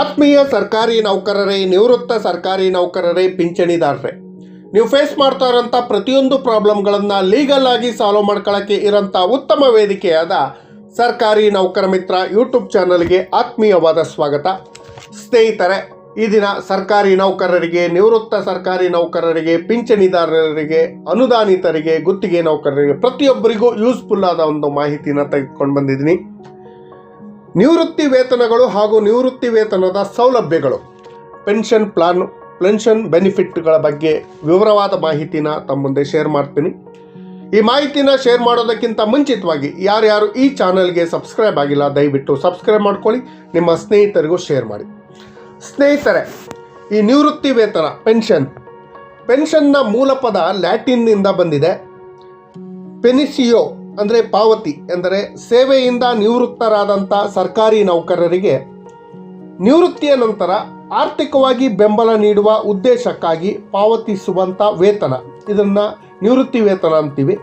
ಆತ್ಮೀಯ ಸರ್ಕಾರಿ ನೌಕರರೇ, ನಿವೃತ್ತ ಸರ್ಕಾರಿ ನೌಕರರೇ, ಪಿಂಚಣಿದಾರರೇ. ನೀವು ಫೇಸ್ ಮಾಡ್ತಾ ಇರೋಂಥ ಪ್ರತಿಯೊಂದು ಪ್ರಾಬ್ಲಮ್ಗಳನ್ನು ಲೀಗಲ್ ಆಗಿ ಸಾಲ್ವ್ ಮಾಡ್ಕೊಳ್ಳೋಕ್ಕೆ ಇರೋಂಥ ಉತ್ತಮ ವೇದಿಕೆಯಾದ ಸರ್ಕಾರಿ ನೌಕರ ಮಿತ್ರ ಯೂಟ್ಯೂಬ್ ಚಾನಲ್ಗೆ ಆತ್ಮೀಯವಾದ ಸ್ವಾಗತ. ಸ್ನೇಹಿತರೆ, ಈ ದಿನ ಸರ್ಕಾರಿ ನೌಕರರಿಗೆ, ನಿವೃತ್ತ ಸರ್ಕಾರಿ ನೌಕರರಿಗೆ, ಪಿಂಚಣಿದಾರರಿಗೆ, ಅನುದಾನಿತರಿಗೆ, ಗುತ್ತಿಗೆ ನೌಕರರಿಗೆ ಪ್ರತಿಯೊಬ್ಬರಿಗೂ ಯೂಸ್ಫುಲ್ ಆದ ಒಂದು ಮಾಹಿತಿನ ತೆಗೆದುಕೊಂಡು ಬಂದಿದ್ದೀನಿ. ನಿವೃತ್ತಿ ವೇತನಗಳು ಹಾಗೂ ನಿವೃತ್ತಿ ವೇತನದ ಸೌಲಭ್ಯಗಳು. ಪೆನ್ಷನ್ ಪ್ಲಾನ್ ಪೆನ್ಷನ್ ಬೆನಿಫಿಟ್ಗಳ ಬಗ್ಗೆ ವಿವರವಾದ ಮಾಹಿತಿನ ತಮ್ಮ ಮುಂದೆ ಶೇರ್ ಮಾಡ್ತೀನಿ. ಈ ಮಾಹಿತಿನ ಶೇರ್ ಮಾಡೋದಕ್ಕಿಂತ ಮುಂಚಿತವಾಗಿ ಯಾರ್ಯಾರು ಈ ಚಾನಲ್ಗೆ ಸಬ್ಸ್ಕ್ರೈಬ್ ಆಗಿಲ್ಲ, ದಯವಿಟ್ಟು ಸಬ್ಸ್ಕ್ರೈಬ್ ಮಾಡ್ಕೊಳ್ಳಿ, ನಿಮ್ಮ ಸ್ನೇಹಿತರಿಗೂ ಶೇರ್ ಮಾಡಿ. ಸ್ನೇಹಿತರೆ, ಈ ನಿವೃತ್ತಿ ವೇತನ ಪೆನ್ಷನ್ ಪೆನ್ಷನ್ನ ಮೂಲ ಪದ ಲ್ಯಾಟಿನ್ನಿಂದ ಬಂದಿದೆ. ಪೆನಿಸಿಯೋ ಅಂದರೆ ಪಾವತಿ ಎಂದರೆ ಸೇವೆಯಿಂದ ನಿವೃತ್ತರಾದಂಥ ಸರ್ಕಾರಿ ನೌಕರರಿಗೆ ನಿವೃತ್ತಿಯ ನಂತರ ಆರ್ಥಿಕವಾಗಿ ಬೆಂಬಲ ನೀಡುವ ಉದ್ದೇಶಕ್ಕಾಗಿ ಪಾವತಿಸುವಂಥ ವೇತನ. ಇದನ್ನು ನಿವೃತ್ತಿ ವೇತನ ಅಂತೀವಿ.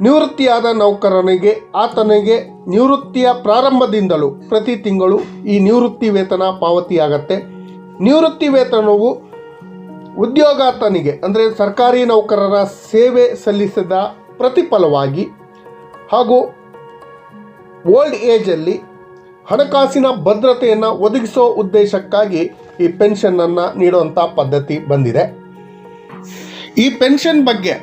ನಿವೃತ್ತಿಯಾದ ನೌಕರನಿಗೆ, ಆತನಿಗೆ ನಿವೃತ್ತಿಯ ಪ್ರಾರಂಭದಿಂದಲೂ ಪ್ರತಿ ತಿಂಗಳು ಈ ನಿವೃತ್ತಿ ವೇತನ ಪಾವತಿಯಾಗತ್ತೆ. ನಿವೃತ್ತಿ ವೇತನವು ಉದ್ಯೋಗಾತನಿಗೆ, ಅಂದರೆ ಸರ್ಕಾರಿ ನೌಕರರ ಸೇವೆ ಸಲ್ಲಿಸಿದ ಪ್ರತಿಫಲವಾಗಿ ಹಾಗೂ ಓಲ್ಡ್ ಏಜಲ್ಲಿ ಹಣಕಾಸಿನ ಭದ್ರತೆಯನ್ನು ಒದಗಿಸೋ ಉದ್ದೇಶಕ್ಕಾಗಿ ಈ ಪೆನ್ಷನ್ನನ್ನು ನೀಡುವಂಥ ಪದ್ಧತಿ ಬಂದಿದೆ. ಈ ಪೆನ್ಷನ್ ಬಗ್ಗೆ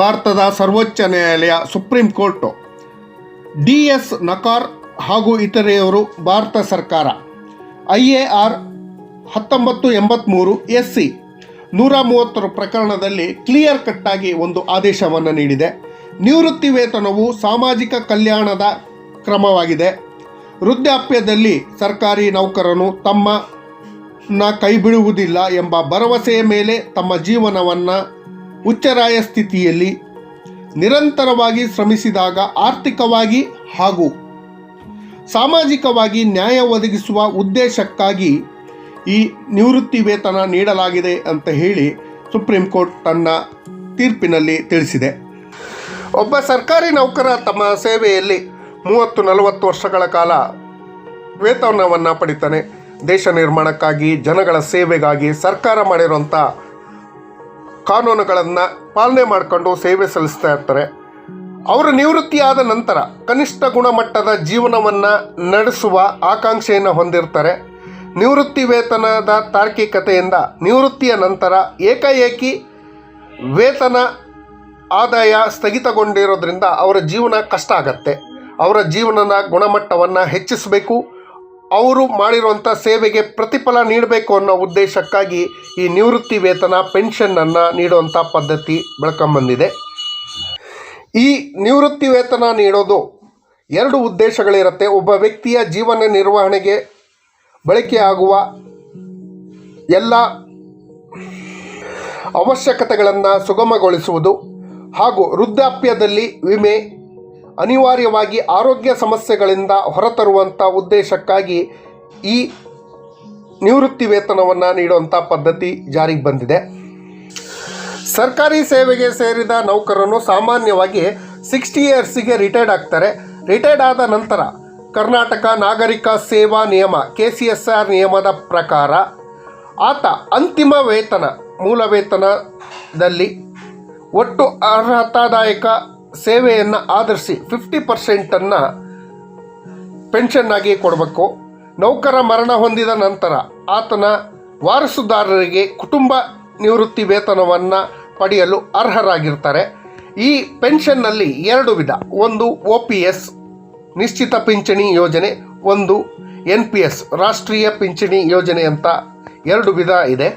ಭಾರತದ ಸರ್ವೋಚ್ಚ ನ್ಯಾಯಾಲಯ supreme court D S Nakara ಹಾಗೂ ಇತರೆಯವರು ಭಾರತ ಸರ್ಕಾರ, ಐ ಎ ಆರ್ ಹತ್ತೊಂಬತ್ತು ಎಂಬತ್ತ್ಮೂರು ಎಸ್ ಸಿ ನೂರ ಮೂವತ್ತರ ಪ್ರಕರಣದಲ್ಲಿ ಕ್ಲಿಯರ್ ಕಟ್ಟಾಗಿ ಒಂದು ಆದೇಶವನ್ನು ನೀಡಿದೆ. ನಿವೃತ್ತಿ ವೇತನವು ಸಾಮಾಜಿಕ ಕಲ್ಯಾಣದ ಕ್ರಮವಾಗಿದೆ. ವೃದ್ಧಾಪ್ಯದಲ್ಲಿ ಸರ್ಕಾರಿ ನೌಕರನು ತಮ್ಮ ನ ಕೈ ಬಿಡುವುದಿಲ್ಲ ಎಂಬ ಭರವಸೆಯ ಮೇಲೆ ತಮ್ಮ ಜೀವನವನ್ನು ಉಚ್ಚರಾಯ ಸ್ಥಿತಿಯಲ್ಲಿ ನಿರಂತರವಾಗಿ ಶ್ರಮಿಸಿದಾಗ ಆರ್ಥಿಕವಾಗಿ ಹಾಗೂ ಸಾಮಾಜಿಕವಾಗಿ ನ್ಯಾಯ ಒದಗಿಸುವ ಉದ್ದೇಶಕ್ಕಾಗಿ ಈ ನಿವೃತ್ತಿ ವೇತನ ನೀಡಲಾಗಿದೆ ಅಂತ ಹೇಳಿ ಸುಪ್ರೀಂ ಕೋರ್ಟ್ ತನ್ನ ತೀರ್ಪಿನಲ್ಲಿ ತಿಳಿಸಿದೆ. ಒಬ್ಬ ಸರ್ಕಾರಿ ನೌಕರ ತಮ್ಮ ಸೇವೆಯಲ್ಲಿ ಮೂವತ್ತು ನಲವತ್ತು ವರ್ಷಗಳ ಕಾಲ ವೇತನವನ್ನು ಪಡಿತಾನೆ. ದೇಶ ನಿರ್ಮಾಣಕ್ಕಾಗಿ, ಜನಗಳ ಸೇವೆಗಾಗಿ ಸರ್ಕಾರ ಮಾಡಿರುವಂಥ ಕಾನೂನುಗಳನ್ನು ಪಾಲನೆ ಮಾಡಿಕೊಂಡು ಸೇವೆ ಸಲ್ಲಿಸ್ತಾ ಇರ್ತಾರೆ. ಅವರು ನಿವೃತ್ತಿಯಾದ ನಂತರ ಕನಿಷ್ಠ ಗುಣಮಟ್ಟದ ಜೀವನವನ್ನು ನಡೆಸುವ ಆಕಾಂಕ್ಷೆಯನ್ನು ಹೊಂದಿರ್ತಾರೆ. ನಿವೃತ್ತಿ ವೇತನದ ತಾರ್ಕಿಕತೆಯಿಂದ ನಿವೃತ್ತಿಯ ನಂತರ ಏಕಾಏಕಿ ವೇತನ ಆದಾಯ ಸ್ಥಗಿತಗೊಂಡಿರೋದ್ರಿಂದ ಅವರ ಜೀವನ ಕಷ್ಟ ಆಗತ್ತೆ. ಅವರ ಜೀವನದ ಗುಣಮಟ್ಟವನ್ನು ಹೆಚ್ಚಿಸಬೇಕು. ಅವರು ಮಾಡಿರುವಂಥ ಸೇವೆಗೆ ಪ್ರತಿಫಲ ನೀಡಬೇಕು ಅನ್ನೋ ಉದ್ದೇಶಕ್ಕಾಗಿ ಈ ನಿವೃತ್ತಿ ವೇತನ ಪೆನ್ಷನ್ನನ್ನು ನೀಡುವಂಥ ಪದ್ಧತಿ ಬೆಳ್ಕೊಂಬಂದಿದೆ ಈ ನಿವೃತ್ತಿ ವೇತನ ನೀಡೋದು ಎರಡು ಉದ್ದೇಶಗಳಿರುತ್ತೆ. ಒಬ್ಬ ವ್ಯಕ್ತಿಯ ಜೀವನ ನಿರ್ವಹಣೆಗೆ ಬಳಕೆಯಾಗುವ ಎಲ್ಲ ಅವಶ್ಯಕತೆಗಳನ್ನು ಸುಗಮಗೊಳಿಸುವುದು. ಹಾಗೂ ವೃದ್ಧಾಪ್ಯದಲ್ಲಿ ವಿಮೆ ಅನಿವಾರ್ಯವಾಗಿ ಆರೋಗ್ಯ ಸಮಸ್ಯೆಗಳಿಂದ ಹೊರತರುವಂಥ ಉದ್ದೇಶಕ್ಕಾಗಿ ಈ ನಿವೃತ್ತಿ ವೇತನವನ್ನು ನೀಡುವಂಥ ಪದ್ಧತಿ ಜಾರಿಗೆ ಬಂದಿದೆ. ಸರ್ಕಾರಿ ಸೇವೆಗೆ ಸೇರಿದ ನೌಕರರು ಸಾಮಾನ್ಯವಾಗಿ ಸಿಕ್ಸ್ಟಿ ಇಯರ್ಸಿಗೆ ರಿಟೈರ್ಡ್ ಆಗ್ತಾರೆ. ರಿಟೈರ್ಡ್ ಆದ ನಂತರ ಕರ್ನಾಟಕ ನಾಗರಿಕ ಸೇವಾ ನಿಯಮ ಕೆ ಸಿ ಎಸ್ ಆರ್ ನಿಯಮದ ಪ್ರಕಾರ ಆತ ಅಂತಿಮ ವೇತನ, ಮೂಲ ವೇತನದಲ್ಲಿ ಒಟ್ಟು ಅರ್ಹತಾದಾಯಕ ಸೇವೆಯನ್ನು ಆಧರಿಸಿ ಫಿಫ್ಟಿ ಪರ್ಸೆಂಟನ್ನು ಪೆನ್ಷನ್ನಾಗಿ ಕೊಡಬೇಕು. ನೌಕರ ಮರಣ ಹೊಂದಿದ ನಂತರ ಆತನ ವಾರಸುದಾರರಿಗೆ ಕುಟುಂಬ ನಿವೃತ್ತಿ ವೇತನವನ್ನು ಪಡೆಯಲು ಅರ್ಹರಾಗಿರ್ತಾರೆ. ಈ ಪೆನ್ಷನ್ನಲ್ಲಿ ಎರಡು ವಿಧ, ಒಂದು ಒ ಪಿ ಎಸ್, ನಿಶ್ಚಿತ ಪಿಂಚಣಿ ಯೋಜನೆ, ಒಂದು ಎನ್ ಪಿ ಎಸ್, ರಾಷ್ಟ್ರೀಯ ಪಿಂಚಣಿ ಯೋಜನೆ ಅಂತ ಎರಡು ವಿಧ ಇದೆ.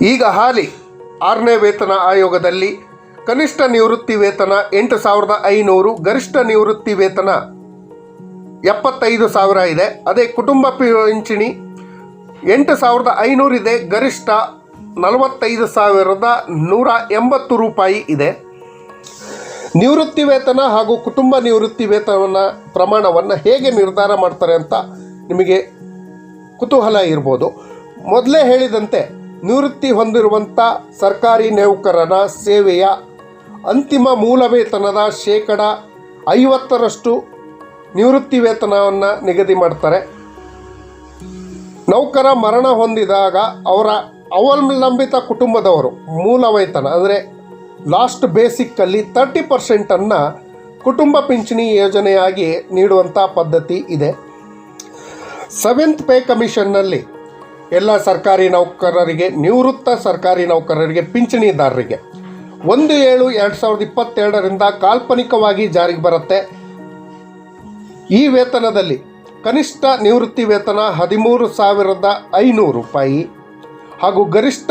ಈಗ ಹಾಲಿ ಆರನೇ ವೇತನ ಆಯೋಗದಲ್ಲಿ ಕನಿಷ್ಠ ನಿವೃತ್ತಿ ವೇತನ ಎಂಟು ಸಾವಿರದ ಐನೂರು, ಗರಿಷ್ಠ ನಿವೃತ್ತಿ ವೇತನ ಎಪ್ಪತ್ತೈದು ಸಾವಿರ ಇದೆ. ಅದೇ ಕುಟುಂಬ ಪಿಂಚಣಿ ಎಂಟು ಸಾವಿರದ ಐನೂರಿದೆ ಗರಿಷ್ಠ ನಲವತ್ತೈದು ಸಾವಿರದ ನೂರ ಎಂಬತ್ತು ರೂಪಾಯಿ ಇದೆ. ನಿವೃತ್ತಿ ವೇತನ ಹಾಗೂ ಕುಟುಂಬ ನಿವೃತ್ತಿ ವೇತನ ಪ್ರಮಾಣವನ್ನು ಹೇಗೆ ನಿರ್ಧಾರ ಮಾಡ್ತಾರೆ ಅಂತ ನಿಮಗೆ ಕುತೂಹಲ ಇರ್ಬೋದು. ಮೊದಲೇ ಹೇಳಿದಂತೆ ನಿವೃತ್ತಿ ಹೊಂದಿರುವಂಥ ಸರ್ಕಾರಿ ನೌಕರರ ಸೇವೆಯ ಅಂತಿಮ ಮೂಲ ವೇತನದ ಶೇಕಡ ಐವತ್ತರಷ್ಟು ನಿವೃತ್ತಿ ವೇತನವನ್ನು ನಿಗದಿ ಮಾಡ್ತಾರೆ. ನೌಕರ ಮರಣ ಹೊಂದಿದಾಗ ಅವರ ಅವಲಂಬಿತ ಕುಟುಂಬದವರು ಮೂಲ ವೇತನ, ಅಂದರೆ ಲಾಸ್ಟ್ ಬೇಸಿಕ್ಕಲ್ಲಿ ತರ್ಟಿ ಪರ್ಸೆಂಟನ್ನು ಕುಟುಂಬ ಪಿಂಚಣಿ ಯೋಜನೆಯಾಗಿ ನೀಡುವಂಥ ಪದ್ಧತಿ ಇದೆ. ಸೆವೆಂತ್ ಪೇ ಕಮಿಷನ್ನಲ್ಲಿ ಎಲ್ಲ ಸರ್ಕಾರಿ ನೌಕರರಿಗೆ, ನಿವೃತ್ತ ಸರ್ಕಾರಿ ನೌಕರರಿಗೆ, ಪಿಂಚಣಿದಾರರಿಗೆ. ಒಂದು ಏಳು ಎರಡು ಸಾವಿರದ ಇಪ್ಪತ್ತೆರಡರಿಂದ ಕಾಲ್ಪನಿಕವಾಗಿ ಜಾರಿಗೆ ಬರುತ್ತೆ. ಈ ವೇತನದಲ್ಲಿ ಕನಿಷ್ಠ ನಿವೃತ್ತಿ ವೇತನ ಹದಿಮೂರು ಸಾವಿರದ ಐನೂರು ರೂಪಾಯಿ ಹಾಗೂ ಗರಿಷ್ಠ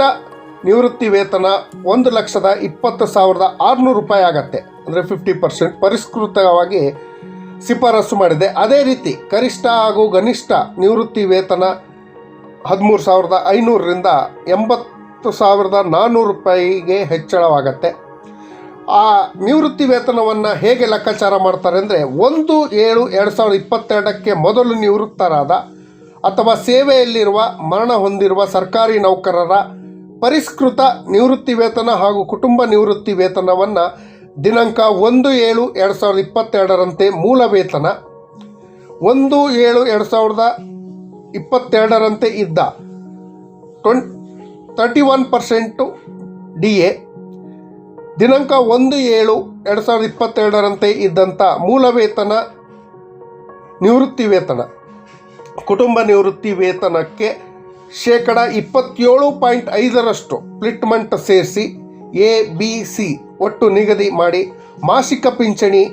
ನಿವೃತ್ತಿ ವೇತನ ಒಂದು ಲಕ್ಷದ ಇಪ್ಪತ್ತು ಸಾವಿರದ ಆರುನೂರು ರೂಪಾಯಿ ಆಗತ್ತೆ. ಅಂದರೆ ಫಿಫ್ಟಿ ಪರ್ಸೆಂಟ್ ಪರಿಷ್ಕೃತವಾಗಿ ಶಿಫಾರಸು ಮಾಡಿದೆ. ಅದೇ ರೀತಿ ಗರಿಷ್ಠ ಹಾಗೂ ಕನಿಷ್ಠ ನಿವೃತ್ತಿ ವೇತನ ಹದಿಮೂರು ಸಾವಿರದ ಐನೂರರಿಂದ ಎಂಬತ್ತು ಸಾವಿರದ ನಾನ್ನೂರು ರೂಪಾಯಿಗೆ ಹೆಚ್ಚಳವಾಗತ್ತೆ. ಆ ನಿವೃತ್ತಿ ವೇತನವನ್ನು ಹೇಗೆ ಲೆಕ್ಕಾಚಾರ ಮಾಡ್ತಾರೆ ಅಂದರೆ ಒಂದು ಏಳು ಎರಡು ಸಾವಿರದ ಇಪ್ಪತ್ತೆರಡಕ್ಕೆ ಮೊದಲು ನಿವೃತ್ತರಾದ ಅಥವಾ ಸೇವೆಯಲ್ಲಿರುವ, ಮರಣ ಹೊಂದಿರುವ ಸರ್ಕಾರಿ ನೌಕರರ ಪರಿಷ್ಕೃತ ನಿವೃತ್ತಿ ವೇತನ ಹಾಗೂ ಕುಟುಂಬ ನಿವೃತ್ತಿ ವೇತನವನ್ನು ದಿನಾಂಕ ಒಂದು ಏಳು ಎರಡು ಸಾವಿರದ ಇಪ್ಪತ್ತೆರಡರಂತೆ ಮೂಲ ವೇತನ, ಒಂದು ಏಳು ಎರಡು ಸಾವಿರದ ಇಪ್ಪತ್ತೆರಡರಂತೆ ಇದ್ದ. ಟ್ವೆಂ thirty one percent D A, ದಿನಾಂಕ ಒಂದು ಏಳು ಎರಡು ಸಾವಿರದ ಇಪ್ಪತ್ತೆರಡರಂತೆ ಇದ್ದಂಥ ಮೂಲ ವೇತನ ನಿವೃತ್ತಿ ವೇತನ. ಕುಟುಂಬ ನಿವೃತ್ತಿ ವೇತನಕ್ಕೆ ಶೇಕಡ ಇಪ್ಪತ್ತೇಳು ಪಾಯಿಂಟ್ ಐದರಷ್ಟು ಪ್ಲಿಟ್ಮೆಂಟ್ ಸೇರಿಸಿ ಎ, ಬಿ, ಸಿ ಒಟ್ಟು ನಿಗದಿ ಮಾಡಿ ಮಾಸಿಕ ಪಿಂಚಣಿ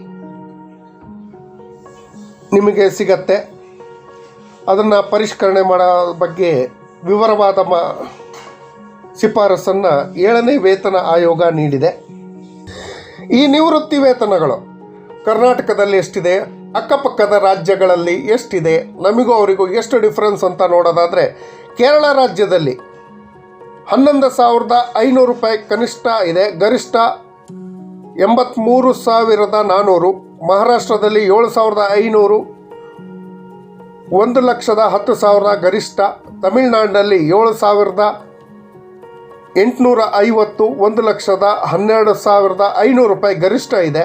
ನಿಮಗೆ ಸಿಗತ್ತೆ. ಅದನ್ನು ಪರಿಷ್ಕರಣೆ ಮಾಡೋ ಬಗ್ಗೆ ವಿವರವಾದ ಮ ಶಿಫಾರಸನ್ನು ಏಳನೇ ವೇತನ ಆಯೋಗ ನೀಡಿದೆ. ಈ ನಿವೃತ್ತಿ ವೇತನಗಳು ಕರ್ನಾಟಕದಲ್ಲಿ ಎಷ್ಟಿದೆ, ಅಕ್ಕಪಕ್ಕದ ರಾಜ್ಯಗಳಲ್ಲಿ ಎಷ್ಟಿದೆ, ನಮಗೂ ಅವರಿಗೂ ಎಷ್ಟು ಡಿಫ್ರೆನ್ಸ್ ಅಂತ ನೋಡೋದಾದರೆ, ಕೇರಳ ರಾಜ್ಯದಲ್ಲಿ ಹನ್ನೊಂದು ಸಾವಿರದ ಐನೂರು ರೂಪಾಯಿ ಕನಿಷ್ಠ ಇದೆ. ಗರಿಷ್ಠ ಎಂಬತ್ತ್ಮೂರು ಸಾವಿರದ ನಾನ್ನೂರು ಮಹಾರಾಷ್ಟ್ರದಲ್ಲಿ ಏಳು ಸಾವಿರದ ಐನೂರು ಒಂದು ಲಕ್ಷದ ಹತ್ತು ಸಾವಿರ ಗರಿಷ್ಠ ತಮಿಳುನಾಡಿನಲ್ಲಿ ಏಳು ಸಾವಿರದ ಎಂಟುನೂರ ಐವತ್ತು, ಒಂದು ಲಕ್ಷದ ಹನ್ನೆರಡು ಸಾವಿರದ ಐನೂರು ರೂಪಾಯಿ ಗರಿಷ್ಠ ಇದೆ.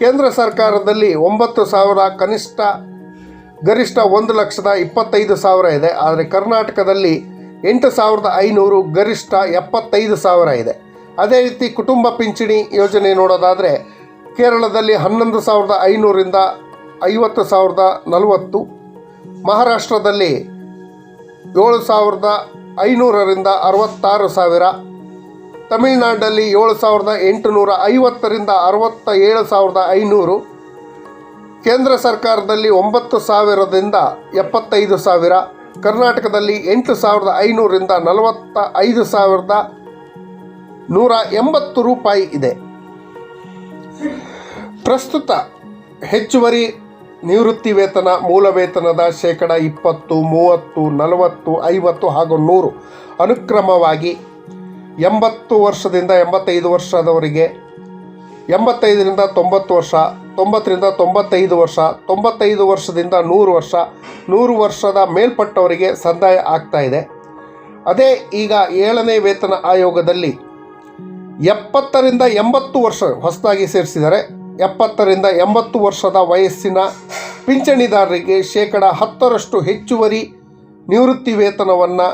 ಕೇಂದ್ರ ಸರ್ಕಾರದಲ್ಲಿ ಒಂಬತ್ತು ಸಾವಿರ ಕನಿಷ್ಠ, ಗರಿಷ್ಠ ಒಂದು ಲಕ್ಷದ ಇಪ್ಪತ್ತೈದು ಸಾವಿರ ಇದೆ. ಆದರೆ ಕರ್ನಾಟಕದಲ್ಲಿ ಎಂಟು ಸಾವಿರದ ಐನೂರು, ಗರಿಷ್ಠ ಎಪ್ಪತ್ತೈದು ಸಾವಿರ ಇದೆ. ಅದೇ ರೀತಿ ಕುಟುಂಬ ಪಿಂಚಣಿ ಯೋಜನೆ ನೋಡೋದಾದರೆ ಕೇರಳದಲ್ಲಿ ಹನ್ನೊಂದು ಸಾವಿರದ ಐನೂರಿಂದ ಐವತ್ತು ಸಾವಿರದ ನಲವತ್ತು ಮಹಾರಾಷ್ಟ್ರದಲ್ಲಿ ಏಳು ಸಾವಿರದ ಐನೂರರಿಂದ ಅರವತ್ತಾರು ಸಾವಿರ, ತಮಿಳುನಾಡಲ್ಲಿ ಏಳು ಸಾವಿರದ ಎಂಟುನೂರ ಐವತ್ತರಿಂದ ಅರವತ್ತ ಏಳು ಸಾವಿರದ ಐನೂರು, ಕೇಂದ್ರ ಸರ್ಕಾರದಲ್ಲಿ ಒಂಬತ್ತು ಸಾವಿರದಿಂದ ಎಪ್ಪತ್ತೈದು ಸಾವಿರ, ಕರ್ನಾಟಕದಲ್ಲಿ ಎಂಟು ಸಾವಿರದ ಐನೂರಿಂದ ನಲವತ್ತ ಐದು ಸಾವಿರದ ನೂರ ಎಂಬತ್ತು ರೂಪಾಯಿ ಇದೆ. ಪ್ರಸ್ತುತ ಹೆಚ್ಚುವರಿ ನಿವೃತ್ತಿ ವೇತನ ಮೂಲ ವೇತನದ ಶೇಕಡ ಇಪ್ಪತ್ತು, ಮೂವತ್ತು, ನಲವತ್ತು, ಐವತ್ತು ಹಾಗೂ ನೂರು. ಅನುಕ್ರಮವಾಗಿ ಎಂಬತ್ತು ವರ್ಷದಿಂದ ಎಂಬತ್ತೈದು ವರ್ಷದವರಿಗೆ ಎಂಬತ್ತೈದರಿಂದ ತೊಂಬತ್ತು ವರ್ಷ, ತೊಂಬತ್ತರಿಂದ ತೊಂಬತ್ತೈದು ವರ್ಷ, ತೊಂಬತ್ತೈದು ವರ್ಷದಿಂದ ನೂರು ವರ್ಷ, ನೂರು ವರ್ಷದ ಮೇಲ್ಪಟ್ಟವರಿಗೆ ಸಂದಾಯ ಆಗ್ತಾ ಇದೆ. ಅದೇ ಈಗ ಏಳನೇ ವೇತನ ಆಯೋಗದಲ್ಲಿ ಎಪ್ಪತ್ತರಿಂದ ಎಂಬತ್ತು ವರ್ಷ ಹೊಸದಾಗಿ ಸೇರಿಸಿದರೆ ಎಪ್ಪತ್ತರಿಂದ ಎಂಬತ್ತು ವರ್ಷದ ವಯಸ್ಸಿನ ಪಿಂಚಣಿದಾರರಿಗೆ ಶೇಕಡ ಹತ್ತರಷ್ಟು ಹೆಚ್ಚುವರಿ ನಿವೃತ್ತಿ ವೇತನವನ್ನು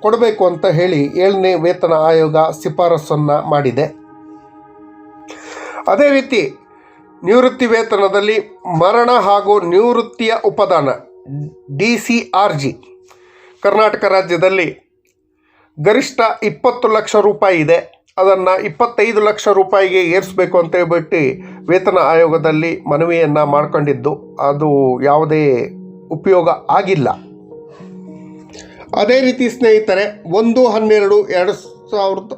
ಕೊಡಬೇಕು ಅಂತ ಹೇಳಿ ಏಳನೇ ವೇತನ ಆಯೋಗ ಶಿಫಾರಸನ್ನು ಮಾಡಿದೆ. ಅದೇ ರೀತಿ ನಿವೃತ್ತಿ ವೇತನದಲ್ಲಿ ಮರಣ ಹಾಗೂ ನಿವೃತ್ತಿಯ ಉಪದಾನ, D C R G, Karnataka ರಾಜ್ಯದಲ್ಲಿ ಗರಿಷ್ಠ ಇಪ್ಪತ್ತು ಲಕ್ಷ ರೂಪಾಯಿ ಇದೆ. ಅದನ್ನು ಇಪ್ಪತ್ತೈದು ಲಕ್ಷ ರೂಪಾಯಿಗೆ ಏರಿಸಬೇಕು ಅಂತ ಹೇಳ್ಬಿಟ್ಟು ವೇತನ ಆಯೋಗದಲ್ಲಿ ಮನವಿಯನ್ನು ಮಾಡ್ಕೊಂಡಿದ್ದು. ಅದು ಯಾವುದೇ ಉಪಯೋಗ ಆಗಿಲ್ಲ. ಅದೇ ರೀತಿ ಸ್ನೇಹಿತರೆ, ಒಂದು, ಹನ್ನೆರಡು, ಎರಡು ಸಾವಿರದ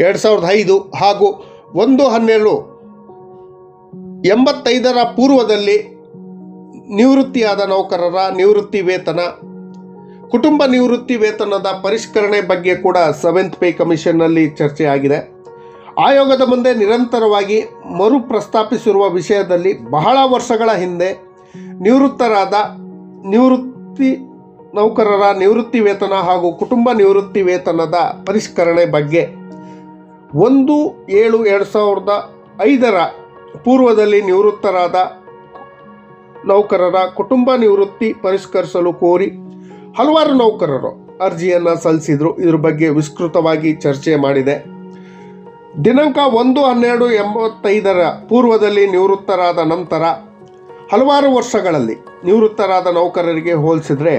ಎರಡು ಸಾವಿರದ ಐದು ಹಾಗೂ ಒಂದು, ಹನ್ನೆರಡು, ಎಂಬತ್ತೈದರ ಪೂರ್ವದಲ್ಲಿ ನಿವೃತ್ತಿಯಾದ ನೌಕರರ ನಿವೃತ್ತಿ ವೇತನ ಕುಟುಂಬ ನಿವೃತ್ತಿ ವೇತನದ ಪರಿಷ್ಕರಣೆ ಬಗ್ಗೆ ಕೂಡ ಸೆವೆಂತ್ ಪೇ ಕಮಿಷನ್ನಲ್ಲಿ ಚರ್ಚೆ ಆಗಿದೆ. ಆಯೋಗದ ಮುಂದೆ ನಿರಂತರವಾಗಿ ಮರು ಪ್ರಸ್ತಾಪಿಸಿರುವ ವಿಷಯದಲ್ಲಿ ಬಹಳ ವರ್ಷಗಳ ಹಿಂದೆ ನಿವೃತ್ತರಾದ ನಿವೃತ್ತಿ ನೌಕರರ ನಿವೃತ್ತಿ ವೇತನ ಹಾಗೂ ಕುಟುಂಬ ನಿವೃತ್ತಿ ವೇತನದ ಪರಿಷ್ಕರಣೆ ಬಗ್ಗೆ ಒಂದು ಏಳು ಎರಡು ಸಾವಿರದ ಐದರ ಪೂರ್ವದಲ್ಲಿ ನಿವೃತ್ತರಾದ ನೌಕರರ ಕುಟುಂಬ ನಿವೃತ್ತಿ ಪರಿಷ್ಕರಿಸಲು ಕೋರಿ ಹಲವಾರು ನೌಕರರು ಅರ್ಜಿಯನ್ನು ಸಲ್ಲಿಸಿದ್ರು. ಇದ್ರ ಬಗ್ಗೆ ವಿಸ್ತೃತವಾಗಿ ಚರ್ಚೆ ಮಾಡಿದೆ. ದಿನಾಂಕ ಒಂದು ಹನ್ನೆರಡು ಎಂಬತ್ತೈದರ ಪೂರ್ವದಲ್ಲಿ ನಿವೃತ್ತರಾದ ನಂತರ ಹಲವಾರು ವರ್ಷಗಳಲ್ಲಿ ನಿವೃತ್ತರಾದ ನೌಕರರಿಗೆ ಹೋಲಿಸಿದ್ರೆ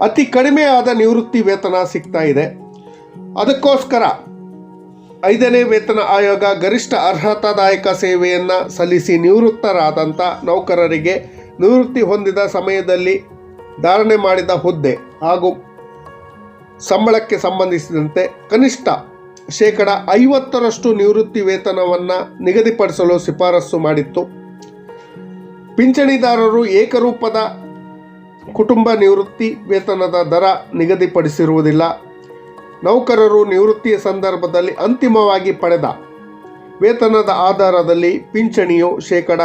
ಅತಿ ಕಡಿಮೆ ಆದ ನಿವೃತ್ತಿ ವೇತನ ಸಿಗ್ತಾ ಇದೆ. ಅದಕ್ಕೋಸ್ಕರ ಐದನೇ ವೇತನ ಆಯೋಗ ಗರಿಷ್ಠ ಅರ್ಹತಾದಾಯಕ ಸೇವೆಯನ್ನು ಸಲ್ಲಿಸಿ ನಿವೃತ್ತರಾದಂಥ ನೌಕರರಿಗೆ ನಿವೃತ್ತಿ ಹೊಂದಿದ ಸಮಯದಲ್ಲಿ ಧಾರಣೆ ಮಾಡಿದ ಹುದ್ದೆ ಹಾಗೂ ಸಂಬಳಕ್ಕೆ ಸಂಬಂಧಿಸಿದಂತೆ ಕನಿಷ್ಠ ಶೇಕಡ ಐವತ್ತರಷ್ಟು ನಿವೃತ್ತಿ ವೇತನವನ್ನು ನಿಗದಿಪಡಿಸಲು ಶಿಫಾರಸು ಮಾಡಿತ್ತು. ಪಿಂಚಣಿದಾರರು ಏಕರೂಪದ ಕುಟುಂಬ ನಿವೃತ್ತಿ ವೇತನದ ದರ ನಿಗದಿಪಡಿಸಿರುವುದಿಲ್ಲ. ನೌಕರರು ನಿವೃತ್ತಿಯ ಸಂದರ್ಭದಲ್ಲಿ ಅಂತಿಮವಾಗಿ ಪಡೆದ ವೇತನದ ಆಧಾರದಲ್ಲಿ ಪಿಂಚಣಿಯು ಶೇಕಡ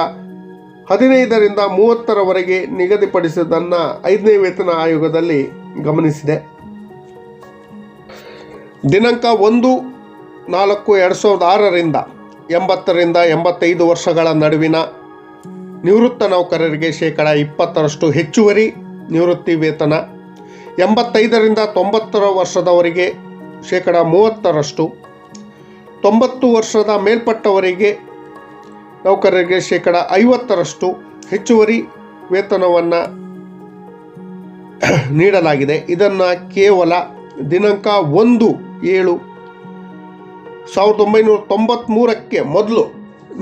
ಹದಿನೈದರಿಂದ ಮೂವತ್ತರವರೆಗೆ ನಿಗದಿಪಡಿಸಿದ್ದನ್ನು ಐದನೇ ವೇತನ ಆಯೋಗದಲ್ಲಿ ಗಮನಿಸಿದೆ. ದಿನಾಂಕ ಒಂದು, ನಾಲ್ಕು, ಎರಡು ಸಾವಿರದ ಆರರಿಂದ ಎಂಬತ್ತರಿಂದ ಎಂಬತ್ತೈದು ವರ್ಷಗಳ ನಡುವಿನ ನಿವೃತ್ತ ನೌಕರರಿಗೆ ಶೇಕಡ ಇಪ್ಪತ್ತರಷ್ಟು ಹೆಚ್ಚುವರಿ ನಿವೃತ್ತಿ ವೇತನ, ಎಂಬತ್ತೈದರಿಂದ ತೊಂಬತ್ತರ ವರ್ಷದವರಿಗೆ ಶೇಕಡ ಮೂವತ್ತರಷ್ಟು, ತೊಂಬತ್ತು ವರ್ಷದ ಮೇಲ್ಪಟ್ಟವರಿಗೆ ನೌಕರರಿಗೆ ಶೇಕಡ ಐವತ್ತರಷ್ಟು ಹೆಚ್ಚುವರಿ ವೇತನವನ್ನು ನೀಡಲಾಗಿದೆ. ಇದನ್ನು ಕೇವಲ ದಿನಾಂಕ ಒಂದು ಏಳು ಸಾವಿರದ ಒಂಬೈನೂರ ತೊಂಬತ್ತ್ಮೂರಕ್ಕೆ ಮೊದಲು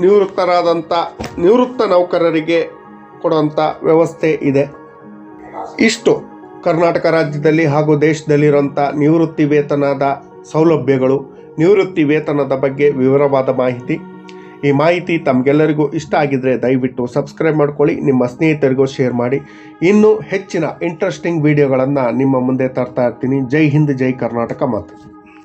ನಿವೃತ್ತರಾದಂಥ ನಿವೃತ್ತ ನೌಕರರಿಗೆ ಕೊಡುವಂಥ ವ್ಯವಸ್ಥೆ ಇದೆ. ಇಷ್ಟು ಕರ್ನಾಟಕ ರಾಜ್ಯದಲ್ಲಿ ಹಾಗೂ ದೇಶದಲ್ಲಿರುವಂಥ ನಿವೃತ್ತಿ ವೇತನದ ಸೌಲಭ್ಯಗಳು. ನಿವೃತ್ತಿ ವೇತನದ ಬಗ್ಗೆ ವಿವರವಾದ ಮಾಹಿತಿ ಈ ಮಾಹಿತಿ ತಮಗೆಲ್ಲರಿಗೂ ಇಷ್ಟ ಆಗಿದ್ರೆ ದಯವಿಟ್ಟು ಸಬ್ಸ್ಕ್ರೈಬ್ ಮಾಡ್ಕೊಳ್ಳಿ, ನಿಮ್ಮ ಸ್ನೇಹಿತರಿಗೂ ಶೇರ್ ಮಾಡಿ. ಇನ್ನೂ ಹೆಚ್ಚಿನ ಇಂಟ್ರೆಸ್ಟಿಂಗ್ ವಿಡಿಯೋಗಳನ್ನು ನಿಮ್ಮ ಮುಂದೆ ತರ್ತಾ ಇರ್ತೀನಿ. ಜೈ ಹಿಂದ್, ಜೈ ಕರ್ನಾಟಕ ಮಾತು.